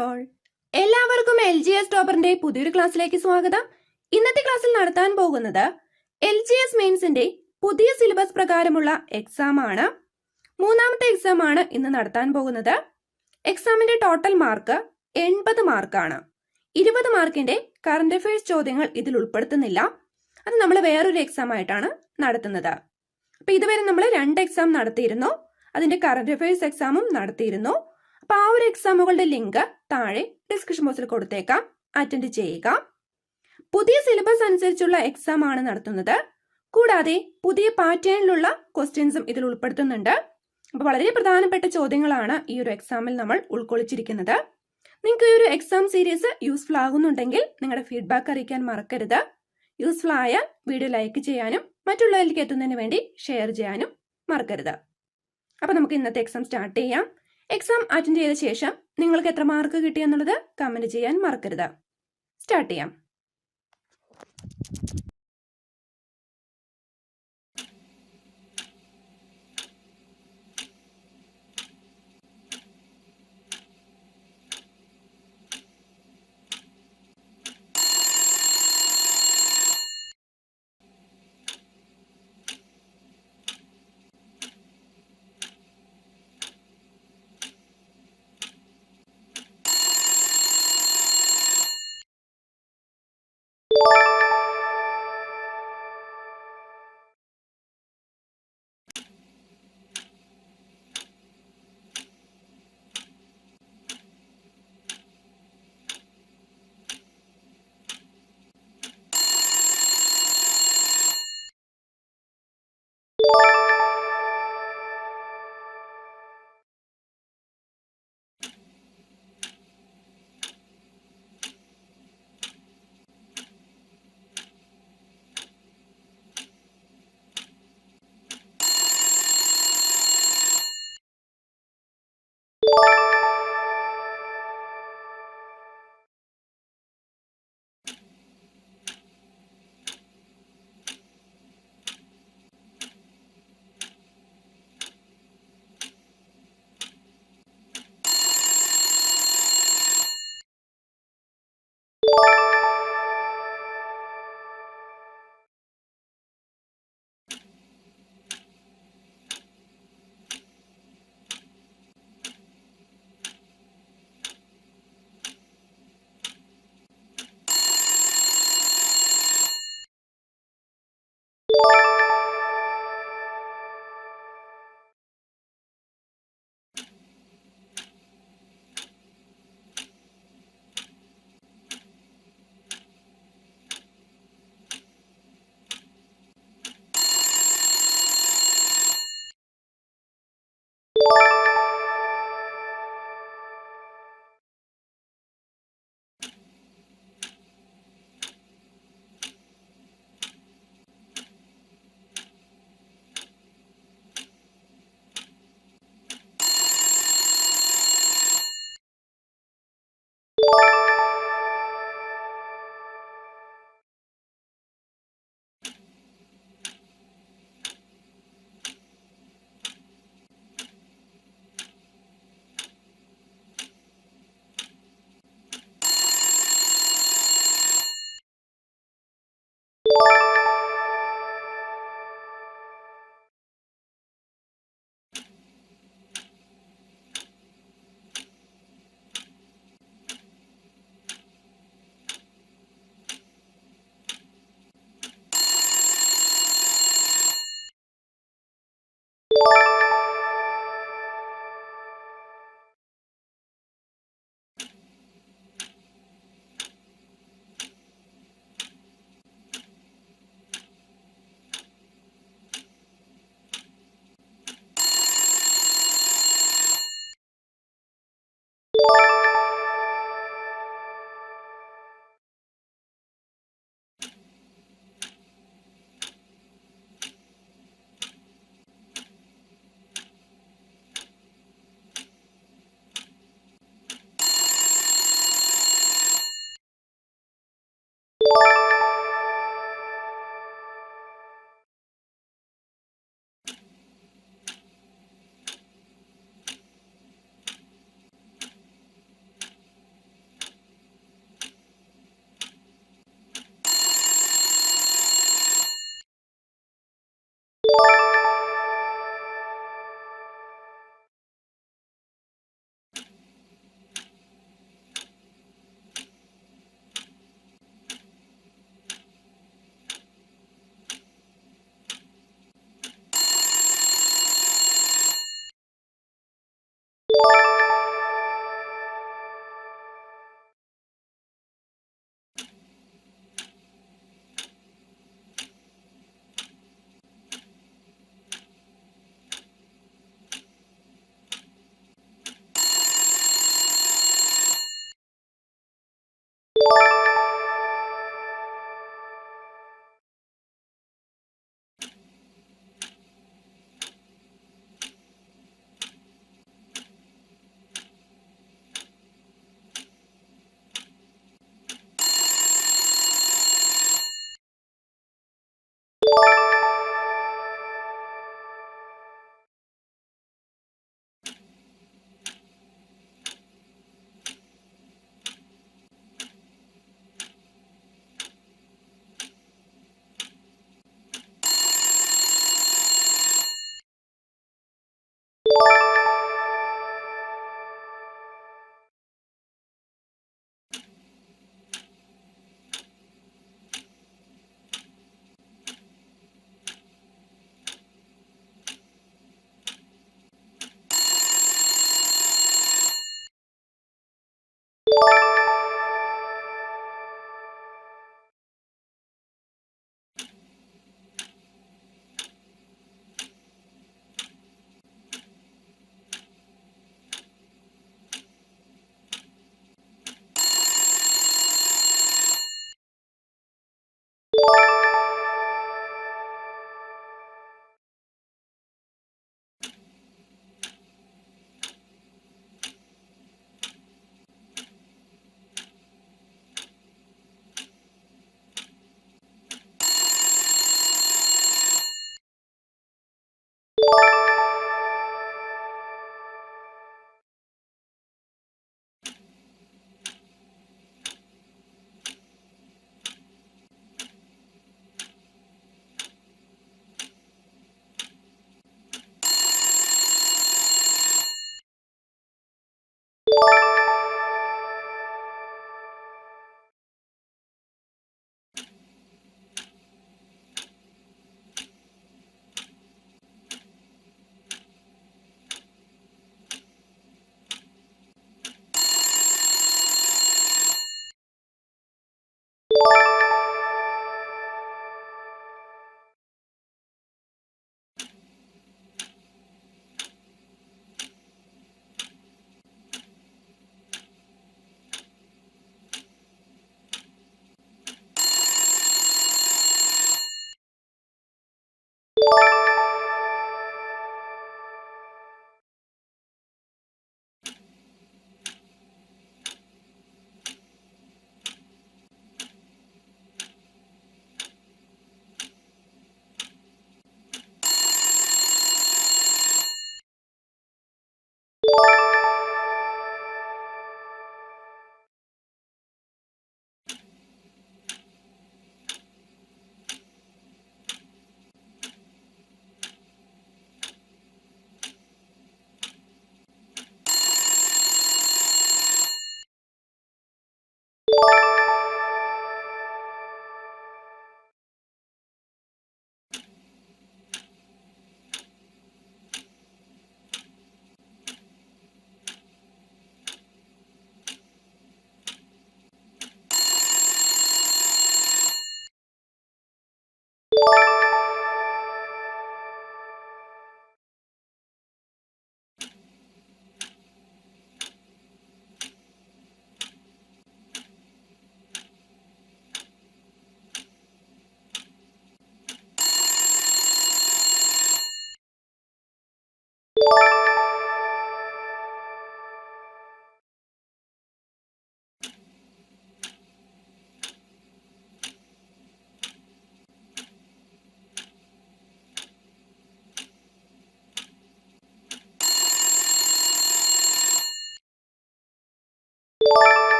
All. എല്ലാവർക്കും L G S ടോപ്പറിന്റെ പുതിയൊരു ക്ലാസ്സിലേക്ക് സ്വാഗതം. ഇന്നത്തെ ക്ലാസ്സിൽ നടത്താൻ പോകുന്നത് എൽ ജി എസ് മെയിൻസിന്റെ പുതിയ സിലബസ് പ്രകാരമുള്ള എക്സാം ആണ്. മൂന്നാമത്തെ എക്സാം ആണ് ഇന്ന് നടത്താൻ പോകുന്നത്. എക്സാമിന്റെ ടോട്ടൽ മാർക്ക് എൺപത് മാർക്കാണ് ഇരുപത് മാർക്കിന്റെ കറണ്ട് അഫയേഴ്സ് ചോദ്യങ്ങൾ ഇതിൽ ഉൾപ്പെടുത്തുന്നില്ല. അത് നമ്മൾ വേറൊരു എക്സാം ആയിട്ടാണ് നടത്തുന്നത്. അപ്പൊ ഇതുവരെ നമ്മൾ രണ്ട് എക്സാം നടത്തിയിരുന്നു. അതിന്റെ കറണ്ട് അഫയേഴ്സ് എക്സാമും നടത്തിയിരുന്നു. അപ്പൊ ആ ഒരു എക്സാമുകളുടെ ലിങ്ക് താഴെ ഡിസ്ക്രിപ്ഷൻ ബോക്സിൽ കൊടുത്തേക്കാം. അറ്റൻഡ് ചെയ്യുക. പുതിയ സിലബസ് അനുസരിച്ചുള്ള എക്സാം ആണ് നടത്തുന്നത്. കൂടാതെ പുതിയ പാറ്റേണിലുള്ള ക്വസ്റ്റ്യൻസും ഇതിൽ ഉൾപ്പെടുത്തുന്നുണ്ട്. അപ്പൊ വളരെ പ്രധാനപ്പെട്ട ചോദ്യങ്ങളാണ് ഈ ഒരു എക്സാമിൽ നമ്മൾ ഉൾക്കൊള്ളിച്ചിരിക്കുന്നത്. നിങ്ങൾക്ക് ഈ ഒരു എക്സാം സീരീസ് യൂസ്ഫുൾ ആകുന്നുണ്ടെങ്കിൽ നിങ്ങളുടെ ഫീഡ്ബാക്ക് അറിയിക്കാൻ മറക്കരുത്. യൂസ്ഫുൾ ആയ വീഡിയോ ലൈക്ക് ചെയ്യാനും മറ്റുള്ളവരിലേക്ക് എത്തുന്നതിന് വേണ്ടി ഷെയർ ചെയ്യാനും മറക്കരുത്. അപ്പൊ നമുക്ക് ഇന്നത്തെ എക്സാം സ്റ്റാർട്ട് ചെയ്യാം. എക്സാം അറ്റൻഡ് ചെയ്ത ശേഷം നിങ്ങൾക്ക് എത്ര മാർക്ക് കിട്ടി എന്നുള്ളത് കമന്റ് ചെയ്യാൻ മറക്കരുത്. സ്റ്റാർട്ട് ചെയ്യാം.